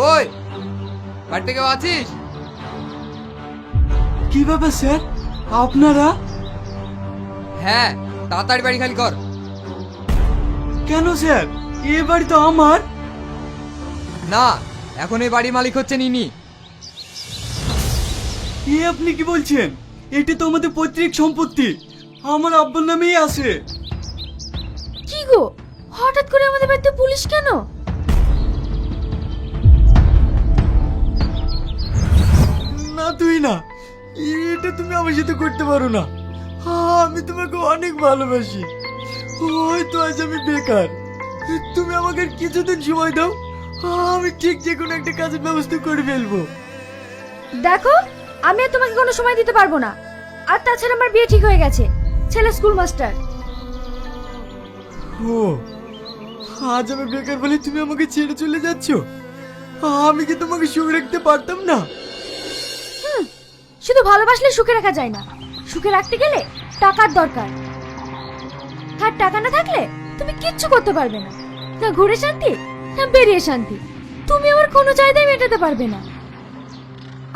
কই বাড়িতে কেউ আছিস? কি ব্যাপার স্যার? আপনারা? হ্যাঁ তাড়াতাড়ি বাড়ি খালি কর। কেন স্যার? এ বাড়ি তো আমার। না এখন এই বাড়ির মালিক হচ্ছে নিনি। এ আপনি কি বলছেন? এটা তো আমাদের পৈতৃক সম্পত্তি। আমার আব্বার নামেই আছে। কি গো? হঠাৎ করে আমাদের বাড়িতে পুলিশ কেন? তুই না এটা তুমি আমার সাথে করতে পারো না। আমি তোমাকে অনেক ভালোবাসি। হয়তো আজ আমি বেকার। তুমি আমাকে কিছুদিন সময় দাও আমি ঠিক যে কোনো একটা কাজের ব্যবস্থা করে ফেলব। দেখো আমি আর তোমাকে কোনো সময় দিতে পারব না। আর তাছাড়া আমার বিয়ে ঠিক হয়ে গেছে। ছেলে স্কুল মাস্টার ও আজ আমি বেকার বলে তুমি আমাকে ছেড়ে চলে যাচ্ছ? আমি কি তোমাকে সুখ রাখতে পারতাম না? শুধু ভালোবাসলে সুখে রাখা যায় না। সুখে রাখতে গেলে টাকার দরকার। আর টাকা না থাকলে তুমি কিচ্ছু করতে পারবে না। না ঘুরে শান্তি না বেরিয়ে শান্তি। তুমি আমার কোনো চাহিদাই মেটাতে পারবে না।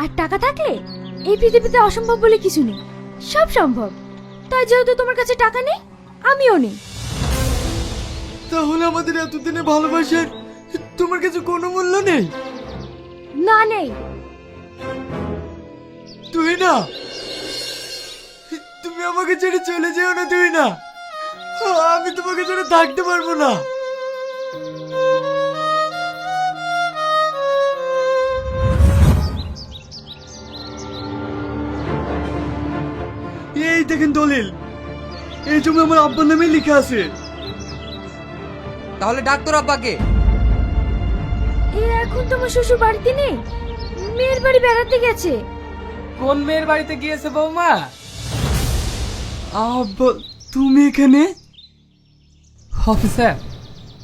আর টাকা থাকলে এই পৃথিবীতে অসম্ভব বলে কিছু নেই। সব সম্ভব। তাই যেহেতু তোমার কাছে টাকা নেই আমিও নেই। তাহলে আমাদের এতদিনে ভালোবাসার তোমার কাছে কোনো মূল্য নেই? না নেই। তুই না। তুমি আমাকে ছেড়ে চলে যেও না তুই না। আমি তোমাকে ছেড়ে থাকতে পারব না। এই দেখেন দলিল। এই জমি আমার আব্বার নামে লেখা আছে। তাহলে ডাক্তার আব্বাকে এ এখন তোমার শ্বশুর বাড়িতে নেই? মেয়ের বাড়ি বেড়াতে গেছে। কোন মেয়ের বাড়িতে গিয়েছে বৌমা? আব্বা তুমি এখানে? অফিসার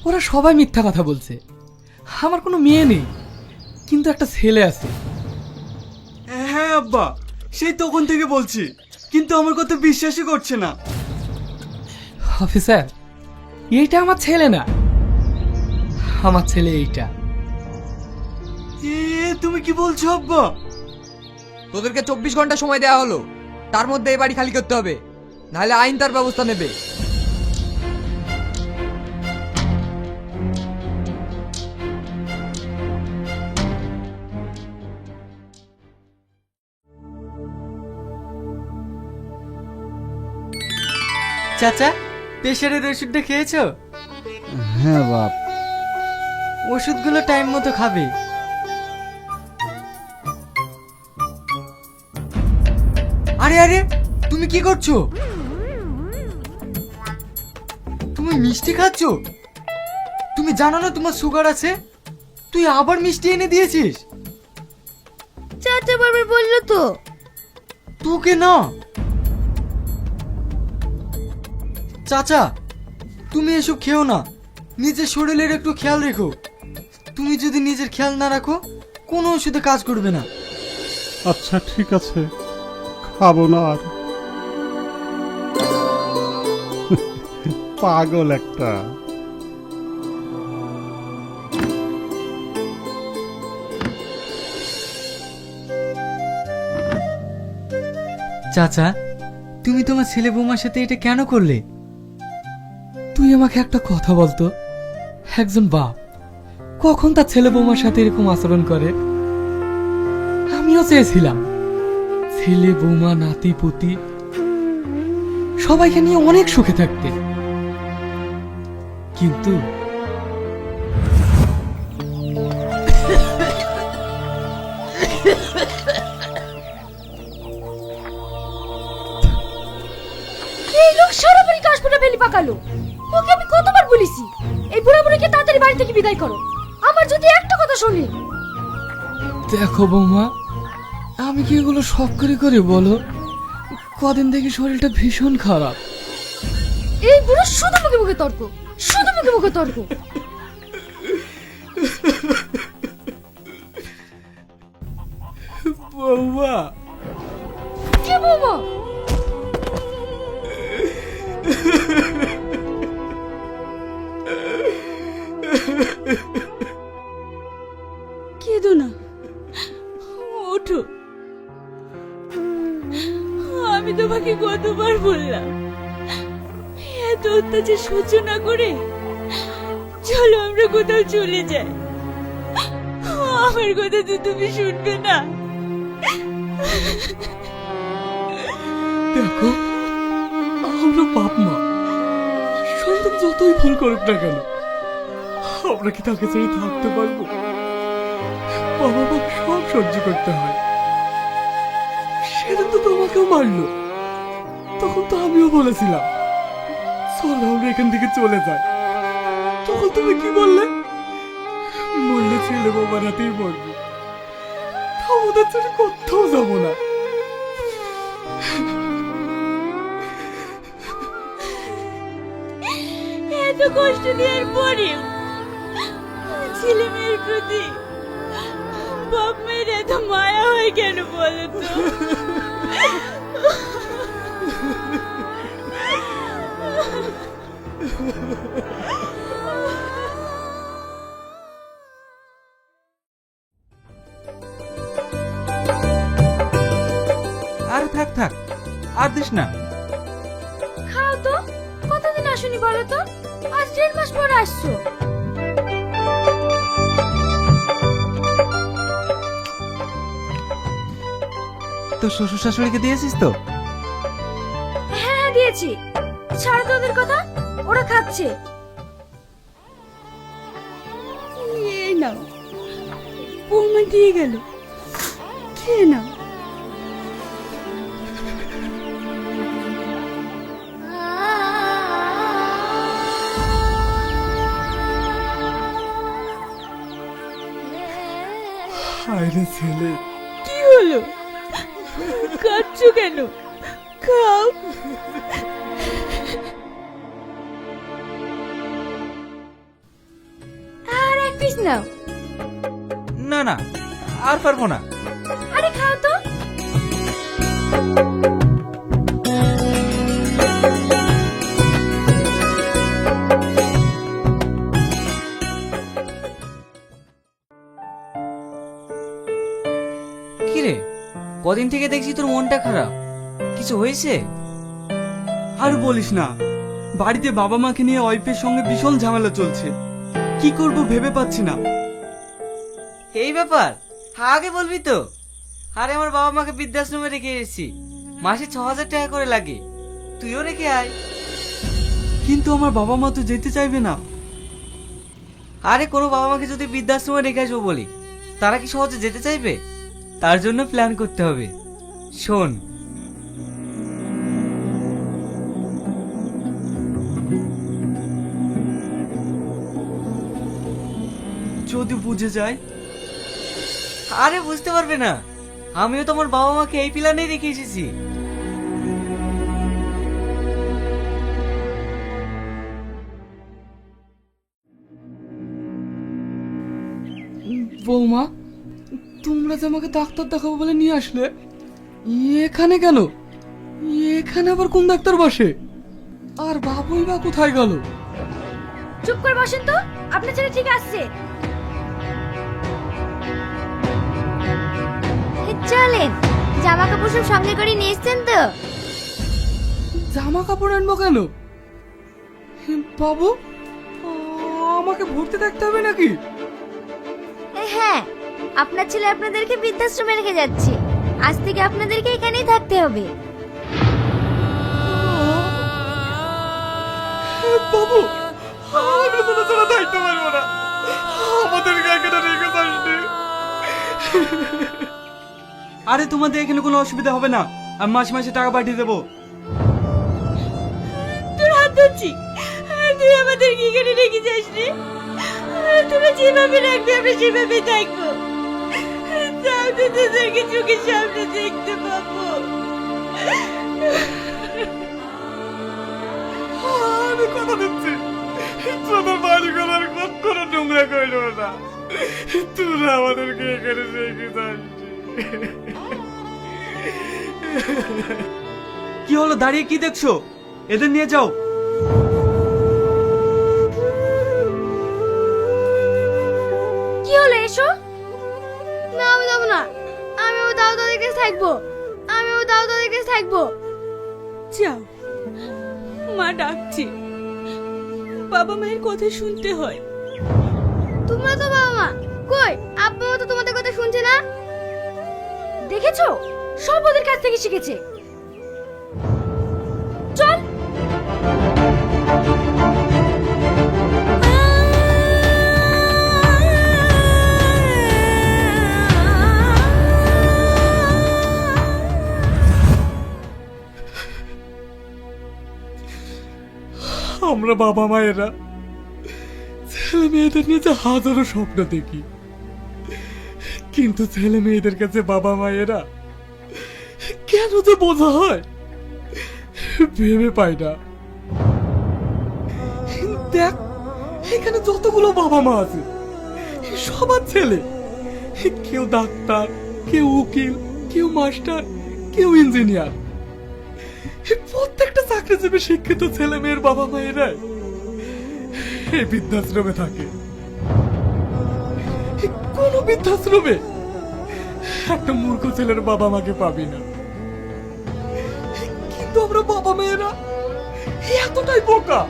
ওরা সবাই মিথ্যা কথা বলছে। আমার কোনো মেয়ে নেই কিন্তু একটা ছেলে আছে। হ্যাঁ আব্বা সেই তখন থেকে বলছি কিন্তু আমার কথা বিশ্বাসই করছে না। অফিসার এইটা আমার ছেলে না। আমার ছেলে এইটা। এ তুমি কি বলছো আব্বা? তোদেরকে চব্বিশ ঘণ্টা সময় দেওয়া হলো। তার মধ্যে এই বাড়ি খালি করতে হবে। নাহলে আইন তার ব্যবস্থা নেবে। চাচা প্রেশারের ওষুধটা খেয়েছো? হ্যাঁ বাপ। ওষুধগুলো টাইম মতো খাবে। আরে আরে তুমি কি করছ? তুমি মিষ্টি খাচ্ছ? তুমি জানো না তোমার সুগার আছে? তুই আবার মিষ্টি এনে দিয়েছিস? চাচা বারবার বলল তো। তোকে না। চাচা তুমি এসব খেও না। নিজের শরীরের একটু খেয়াল রেখো। তুমি যদি নিজের খেয়াল না রাখো কোনো ওষুধে কাজ করবে না। আচ্ছা ঠিক আছে। খাব না আর। পাগল একটা। চাচা তুমি তোমার ছেলে বৌমার সাথে এটা কেন করলে? তুই আমাকে একটা কথা বলতো। একজন বাপ কখন তার ছেলে বৌমার সাথে এরকম আচরণ করে? আমিও চেয়েছিলাম। ছেলে বৌমা নাতি পুতি সবাইকে নিয়ে অনেক সুখে থাকতে। কিন্তু এই লোক সারা কাশপুরা ফেলি পাকালো। ওকে আমি কতবার বলেছি এই বুড়া বুড়িকে তাড়াতাড়ি বাড়ি থেকে বিদায় করো। আমার যদি একটা কথা শুনি। দেখো বৌমা আমি কি এগুলো শখ করে করে বলো? কদিন দেখি শরীরটা ভীষণ খারাপ। এই বুড়ো শুধু মুখে মুখে তর্ক শুধু মুখে মুখে তর্ক। বৌমা। কে বৌমা? করে চলো আমরা কোথাও চলে যাই। আমার কথা তো তুমি শুনবে না। দেখো, আমরা বাপ মা। সন্তান যতই ভুল করুক না কেন, আমরা কি তাকে ছেড়ে থাকতে পারব? বাবা মা সব সহ্য করতে হয়। সেদিন তো তোমাকেও মারলো, তখন তো আমিও বলেছিলাম। চলো, আমরা এখান থেকে চলে যাই। তখন তুমি কি বললে? বললে, ছেলে বাবার হাতেই মরবো তা ওদের ছেড়ে কোথাও যাব না। এত কষ্ট দেওয়ার পরেও ছেলে মেয়ের প্রতি বাপ মেয়ের এত মায়া হয় কেন বলো না। খাও তো। কতদিন আসুনি বলো তো? আজ দেড় মাস পর আসছো। তো শ্বশুর শাশুড়িকে দিয়েছিস তো? হ্যাঁ হ্যাঁ দিয়েছি। ছাড়ো তো ওদের কথা। ওরা খাচ্ছে। এই নাও। বৌমা দিয়ে গেল। খেয়ে নাও। হায় রে ছেলে। কি হলো? কাঁদছো কেন? খাও। আর এক পিস নাও। না না আর পারব না। আরে খাও তো। কিরে? কদিন থেকে দেখছি তোর মনটা খারাপ। কিছু হয়েছে? আর বলিস না। বাড়িতে বাবা মাকে নিয়ে ওয়াইফের সঙ্গে ভীষণ ঝামেলা চলছে। কি করব ভেবে পাচ্ছি না। এই ব্যাপার? আগে বলবি তো। আরে আমার বাবা মাকে বৃদ্ধাশ্রমে রেখে এসেছি। মাসে ছ হাজার টাকা করে লাগে। তুইও রেখে আয়। কিন্তু আমার বাবা মা তো যেতে চাইবে না। আরে কোনো বাবা মাকে যদি বৃদ্ধাশ্রমে রেখে আসব বলি তারা কি সহজে যেতে চাইবে? তার জন্য প্ল্যান করতে হবে। শোন। যদি বুঝে যায়। আরে বুঝতে পারবে না। আমিও তোমার বাবা মাকে এই প্ল্যানেই রেখে এসেছি। বৌমা তোমরা যে আমাকে ডাক্তার দেখাবো বলে নিয়ে আসলে? এখানে কেন? এখানে আবার কোন ডাক্তার বসে? আর বাবুই বা কোথায় গেল? চুপ করে বসেন তো আপনার ছেলে ঠিক আসছে চলেন জামা কাপড় সব সঙ্গে করে নিয়ে এসছেন তো। জামা কাপড় আনব কেন? বাবু আমাকে ভর্তি থাকতে হবে নাকি? হ্যাঁ আপনার ছেলে আপনাদেরকে বৃদ্ধাশ্রমে রেখে যাচ্ছে। আজ থেকে আপনাদেরকে এখানেই থাকতে হবে। বাবু আমরা তো তোরা দায়িত্ব পারব না। আমাদেরকে এখানে রেখে যাসনি আরে তোমাদের এখানে কোনো অসুবিধা হবে না। আমি মাসে মাসে টাকা পাঠিয়ে দেবো। তোর হাত ধরছি। তুই আমাদের কি করে রেখে যাস রে তোরা যেভাবে রাখবি আমরা সেভাবে থাকব। তাও তো তোদেরকে চোখের সামনে দেখতে পাবো? আমি কথা দিচ্ছি। তোদের বাড়িগুলোর কখনো নোংরা করল না। তোরা আমাদেরকে এখানে রেখে যাসনি কি হলো দাঁড়িয়ে কি দেখছ? এদের নিয়ে যাও। না। আমি ও দাও দাদের কাছে থাকব। আমি ও দাও দাদের কাছে থাকব। যাও। মা ডাকছি। বাবা মায়ের কথা শুনতে হয়। তোমরা তো বাবা মা কই? আব্বা তো তোমাদের কথা শুনছে না? দেখেছ? সব ওদের কাছ থেকে শিখেছে। আমরা বাবা মায়েরা। ছেলে মেয়েদের নিয়ে যে হাজারো স্বপ্ন দেখি। কিন্তু ছেলে মেয়েদের কাছে বাবা মায়েরা কেন যে বোঝা হয়? ভেবে পাই না। দেখ, এখানে যতগুলো বাবা মা আছে, সবার ছেলে। কেউ ডাক্তার, কেউ উকিল, কেউ মাস্টার, কেউ ইঞ্জিনিয়ার। প্রত্যেকটা চাকরিজীবী শিক্ষিত ছেলে মেয়ের বাবা মায়েরাই এই বৃদ্ধাশ্রমে থাকে। কোন বৃদ্ধাশ্রমে একটা মূর্খ ছেলের বাবা মাকে পাবি না। কিন্তু আমরা বাবা মেয়েরা এতটাই বোকা,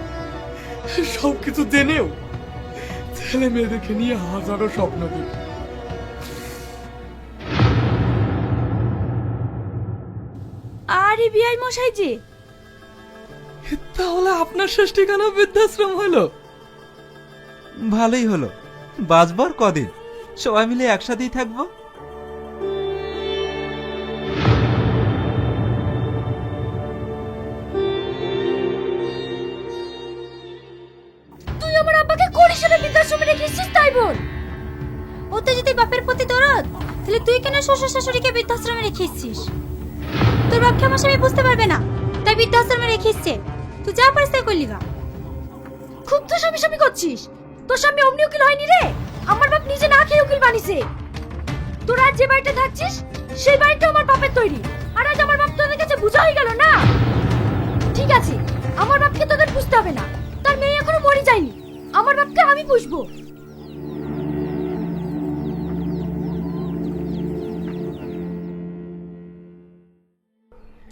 সবকিছু জেনেও ছেলে মেয়েদেরকে নিয়ে হাজারো স্বপ্ন দেখি। আরে বিআই মশাই যে তাহলে আপনার শেষ ঠিকানা বৃদ্ধাশ্রম হলো? ভালোই হলো। বাঁচবার কদিন? সবাই মিলে একসাথেই থাকব? তুই আমার আব্বাকে বৃদ্ধাশ্রমে রেখেছিস তাই বল? যদি বাপের প্রতি দরদ তাহলে তুই কেন শ্বশুর শাশুড়িকে বৃদ্ধাশ্রমে রেখে এসছিস তোর বাপকে আমার স্বামী বুঝতে পারবে না। তাই বৃদ্ধাশ্রমে রেখে এসছে। তুই যা পারিস তাই করলি গা। খুব তো স্বামী স্বামী করছিস। তোর স্বামী অমনি উকিল হয়নি রে? আমার বাপ নিজে না খেয়ে উকিল বানিয়েছে। তোরা যে বাড়িতে থাকছিস, সেই বাড়িটা আমার বাপের তৈরি। আর আজ আমার বাপ তোদের কাছে বুঝা হয়ে গেল না? ঠিক আছে, আমার বাপকে তোদের বুঝতে হবে না। তার মেয়ে এখনও মরে যায়নি। আমার বাপকে আমি পুষবো।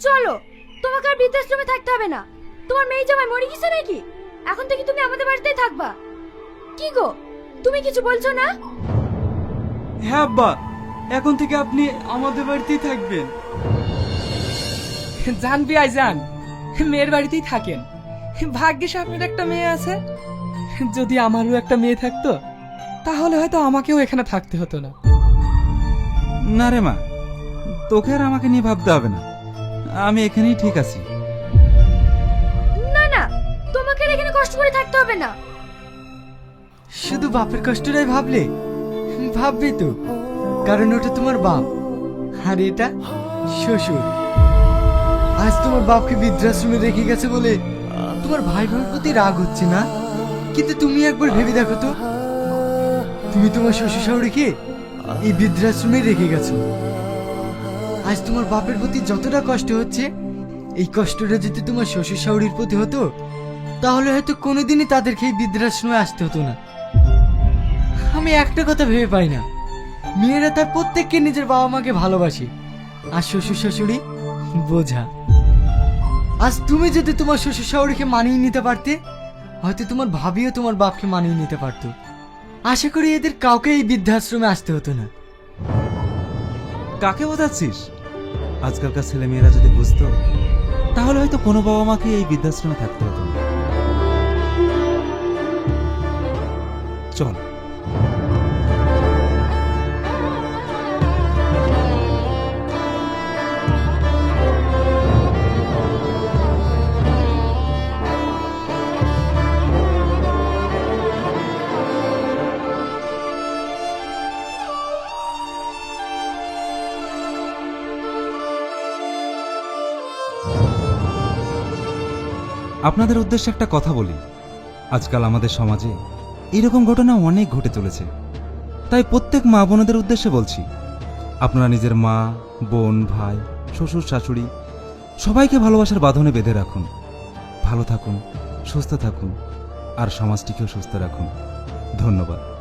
চলো তোমাকে আর বৃদ্ধাশ্রমে থাকতে হবে না। তোমার মেয়ে জামাই মরে গেছে নাকি? এখন থেকে তুমি আমাদের বাড়িতেই থাকবা। কি গো তুমি কিছু বলছো না? হ্যাঁ আব্বা এখন থেকে আপনি আমাদের বাড়িতেই থাকবেন। যান বিয়াই যান মেয়ের বাড়িতেই থাকেন। ভাগ্যিস আপনার একটা মেয়ে আছে। যদি আমারও একটা মেয়ে থাকতো তাহলে হয়তো আমাকেও এখানে থাকতে হতো না। না রে মা তোকে আর আমাকে নিয়ে ভাবতে হবে না। আমি এখানেই ঠিক আছি। না না তোমাকে আর এখানে কষ্ট করে থাকতে হবে না। শুধু বাপের কষ্টটাই ভাবলে? ভাববি তো। কারণ ওটা তোমার বাপ। আর এটা শ্বশুর। আজ তোমার বাপকে বৃদ্ধাশ্রমে রেখে গেছে বলে তোমার ভাই বোনের প্রতি রাগ হচ্ছে না? কিন্তু তুমি একবার ভেবে দেখো তো। তুমি তোমার শ্বশুর শাশুড়িকে এই বৃদ্ধাশ্রমে রেখে গেছো। আজ তোমার বাপের প্রতি যতটা কষ্ট হচ্ছে, এই কষ্টটা যদি তোমার শ্বশুর শাশুড়ির প্রতি হতো, তাহলে হয়তো কোনোদিনই তাদেরকে এই বৃদ্ধাশ্রমে আসতে হতো না। আমি একটা কথা ভেবে পাই না। মেয়েরা তার প্রত্যেককে নিজের বাবা মাকে ভালোবাসে, আর শ্বশুর শাশুড়ি বোঝা। আজ তুমি যদি তোমার শ্বশুর শাশুড়িকে মানিয়ে নিতে পারতে, হয়তো তোমার ভাবিও তোমার বাপকে মানিয়ে নিতে পারতো। আশা করি এদের কাউকে এই বৃদ্ধাশ্রমে আসতে হতো না। কাকে বোঝাচ্ছিস? আজকালকার ছেলেমেয়েরা যদি বুঝতো, তাহলে হয়তো কোনো বাবা মাকে এই বৃদ্ধাশ্রমে থাকতে হতো না। চল। আপনাদের উদ্দেশ্যে একটা কথা বলি। আজকাল আমাদের সমাজে এরকম ঘটনা অনেক ঘটে চলেছে। তাই প্রত্যেক মা বোনদের উদ্দেশ্যে বলছি, আপনারা নিজের মা, বোন, ভাই, শ্বশুর, শাশুড়ি সবাইকে ভালোবাসার বাঁধনে বেঁধে রাখুন। ভালো থাকুন, সুস্থ থাকুন, আর সমাজটিকেও সুস্থ রাখুন। ধন্যবাদ।